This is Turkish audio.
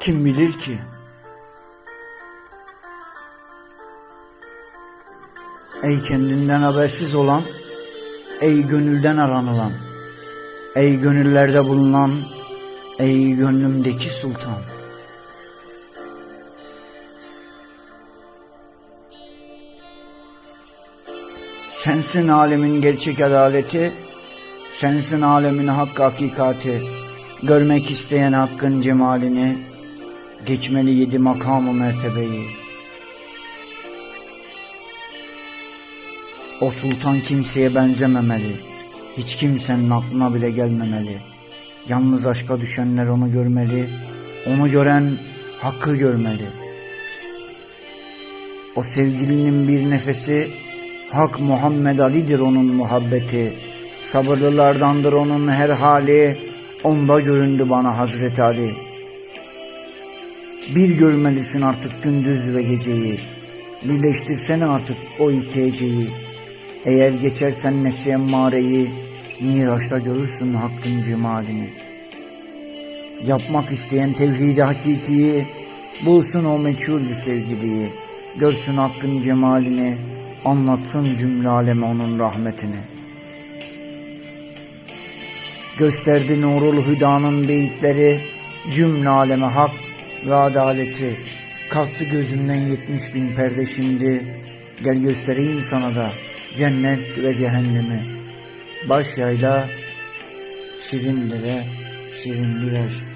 Kim bilir ki? Ey kendinden habersiz olan, ey gönülden aranılan, ey gönüllerde bulunan, ey gönlümdeki sultan. Sensin alemin gerçek adaleti, sensin alemin hak hakikati. Görmek isteyen hakkın cemalini, geçmeli yedi makamı mertebeyi. O sultan kimseye benzememeli, hiç kimsenin aklına bile gelmemeli. Yalnız aşka düşenler onu görmeli, onu gören hakkı görmeli. O sevgilinin bir nefesi, Hak Muhammed Ali'dir onun muhabbeti. Sabırlılardandır onun her hali, onda göründü bana Hazreti Ali. Bir görmelisin artık gündüz ve geceyi, birleştirsene artık o iki heceyi. Eğer geçersen nefsi emmareyi, Miraç'ta görürsün hakkın cemalini. Yapmak isteyen tevhid-i hakikiyi, bulsun o meçhul bir sevgiliyi, görsün hakkın cemalini, anlatsın cümle aleme onun rahmetini. Gösterdi nurul hüdanın beyitleri, cümle aleme hak ve adaleti. Kalktı gözümden yetmiş bin perde şimdi, gel göstereyim sana da cennet ve cehennemi. Baş yayla, şirin dere, şirin aşk.